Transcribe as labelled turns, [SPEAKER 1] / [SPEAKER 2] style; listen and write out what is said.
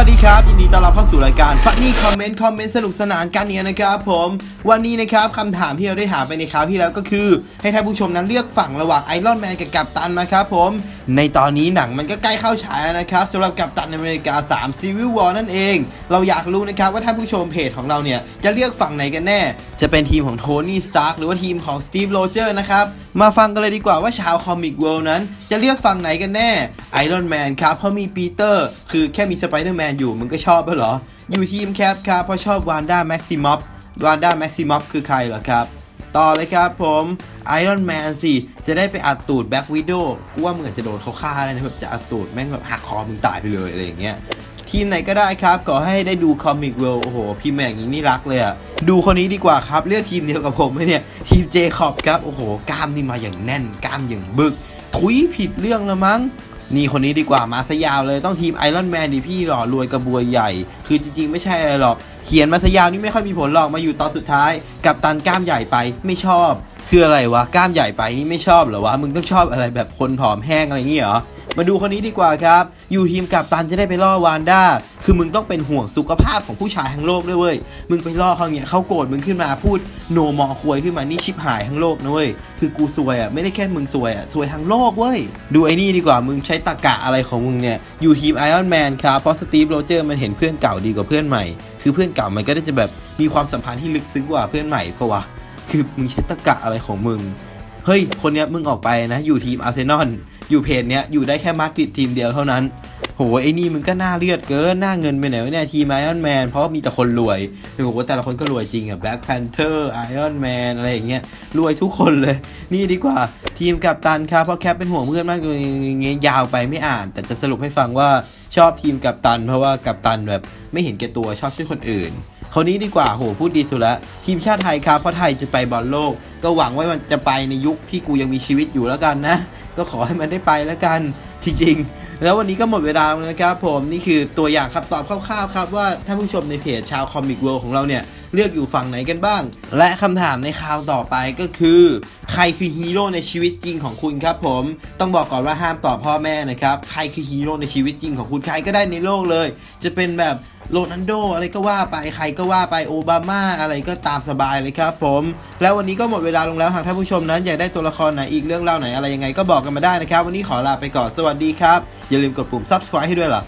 [SPEAKER 1] วัสดีครับยินดีต้อนรับเข้าสู่รายการฟันนี่คอมเมนต์คอมเมนต์สนุกสนานกันเนี่ยนะครับผมวันนี้นะครับคำถามที่เราได้ถามไปในคราวที่แล้วก็คือ ให้ท่านผู้ชมนั้นเลือกฝั่งระหว่างไอรอนแมนกับกัปตันมาครับผมในตอนนี้หนังมันก็ใกล้เข้าฉายแล้วนะครับสำหรับกัปตันอเมริกา 3 Civil War นั่นเอง เราอยากรู้นะครับว่าท่านผู้ชมเพจของเราเนี่ยจะเลือกฝั่งไหนกันแน่ จะเป็นทีมของโทนี่สตาร์หรือว่าทีมของสตีฟโรเจอร์นะครับ มาฟังกันเลยดีกว่าว่าชาวคอมิกเวิลด์นั้น จะเลือกฝั่งไหนกันแน่ไอรอนแมนครับเพราะมีปีเตอร์ คือแค่มีสไปเดอร์แมนอยู่มึงก็ชอบแล้วเหรอ อยู่ทีมแคปครับเพราะชอบวานด้าแม็กซิมอฟวานด้าแม็กซิมอฟคือใครเหรอครับ ต่อเลยครับผมไอรอนแมนสิ จะได้ไปอัดตูดแบ็กวิดโอกูว่ามึงอาจจะโดนเขาฆ่าเลยนะแบบจะอัดตูดแม่งแบบหักคอมึงตายไปเลยอะไรอย่างเงี้ย ทีมไหนก็ได้ครับ ขอให้ได้ดูคอมิกเวลโอ้โห พี่แม่งอย่งนี้นี่รักเลยอะดูคนนี้ดีกว่าครับ เลือกทีมเดียวกับผมไหมเนี่ย ทีมเจคอบครับ โอ้โห กล้ามนี่มาอย่างแน่น กล้ามอย่างบึก ทุยผิดเรื่องล้วมั้งนี่คนนี้ดีกว่ามาซะยาวเลยต้องทีมไอรอนแมนดิพี่หล่อรวยกระบวยใหญ่ คือจริงๆ ไม่ใช่อะไรหรอก เขียนมาซะยาวนี่ไม่ค่อยมีผลหรอกมาอยู่ตอนสุดท้าย กับตันกล้ามใหญ่ไปไม่ชอบ คืออะไรวะกล้ามใหญ่ไปนี่ไม่ชอบเหรอวะมึงต้องชอบอะไรแบบคนผอมแห้งอะไรอย่างงี้เหรอ มาดูคนนี้ดีกว่าครับ อยู่ทีมกับตันจะได้ไปล่อวานด้า คือมึงต้องเป็นห่วงสุขภาพของผู้ชายทั้งโลกด้วยเว้ย มึงไปล่อเขาเนี่ยเขาโกรธมึงขึ้นมาพูดโนมอควยขึ้นมานี่ชิบหายทั้งโลกนะเว้ย คือกูซวยอะไม่ได้แค่มึงซวยอะซวยทั้งโลกเว้ย ดูไอ้นี่ดีกว่ามึงใช้ตะกะอะไรของมึงเนี่ย อยู่ทีมไอรอนแมนครับเพราะสตีฟโรเจอร์มันเห็นเพื่อนเก่าดีกว่าเพื่อนใหม่ คือเพื่อนเก่ามันก็ได้จะแบบมีความสัมพันธ์ที่ลึกซึ้งกว่าเพื่อนใหม่เพราะวะคือมึงใช้ตะกะอะไรของมึง เฮ้ยคนเนี้ยมึงออกไปนะอยู่ทีมอาร์เซนอล อยู่เพจเนี้ยอยู่ได้แค่มาดริดทีมเดียวเท่านั้น โหไอ้นี่มึงก็น่าเลือดเกินหน้าเงินไปไหนวะเนี่ยทีมไอออนแมนเพราะมีแต่คนรวยโอ้โหแต่ละคนก็รวยจริงอะแบ็คแพนเทอร์ไอออนแมนอะไรอย่างเงี้ยรวยทุกคนเลย นี่ดีกว่าทีมกัปตันครับเพราะแคปเป็นห่วงเพื่อนมากเลยอย่างเงี้ยยาวไปไม่อ่าน แต่จะสรุปให้ฟังว่าชอบทีมกัปตัน เพราะว่ากัปตันแบบไม่เห็นแก่ตัวชอบช่วยคนอื่นคนนี้ดีกว่าโหพูดดีสุดละทีมชาติไทยครับเพราะไทยจะไปบอลโลก ก็หวังว่ามันจะไปในยุคที่กูยังมีชีวิตอยู่แล้วกันนะ ก็ขอให้มันได้ไปแล้วกันจริงๆ แล้ววันนี้ก็หมดเวลาแล้วนะครับผมนี่คือตัวอย่างครับตอบคร่าวๆครับว่าท่านผู้ชมในเพจชาวคอมิกเวิลด์ของเราเนี่ยเลือกอยู่ฝั่งไหนกันบ้าง และคำถามในคราวต่อไปก็คือ ใครคือฮีโร่ในชีวิตจริงของคุณครับผมต้องบอกก่อนว่าห้ามตอบพ่อแม่นะครับ ใครคือฮีโร่ในชีวิตจริงของคุณใครก็ได้ในโลกเลย จะเป็นแบบโรนัลโดอะไรก็ว่าไปใครก็ว่าไปโอบามาอะไรก็ตามสบายเลยครับผม แล้ววันนี้ก็หมดเวลาลงแล้วหากท่านผู้ชมนั้นอยากได้ตัวละครไหนอีกเรื่องเล่าไหนอะไรยังไงก็บอกกันมาได้นะครับ วันนี้ขอลาไปก่อนสวัสดีครับ อย่าลืมกดปุ่ม subscribe ให้ด้วยล่ะ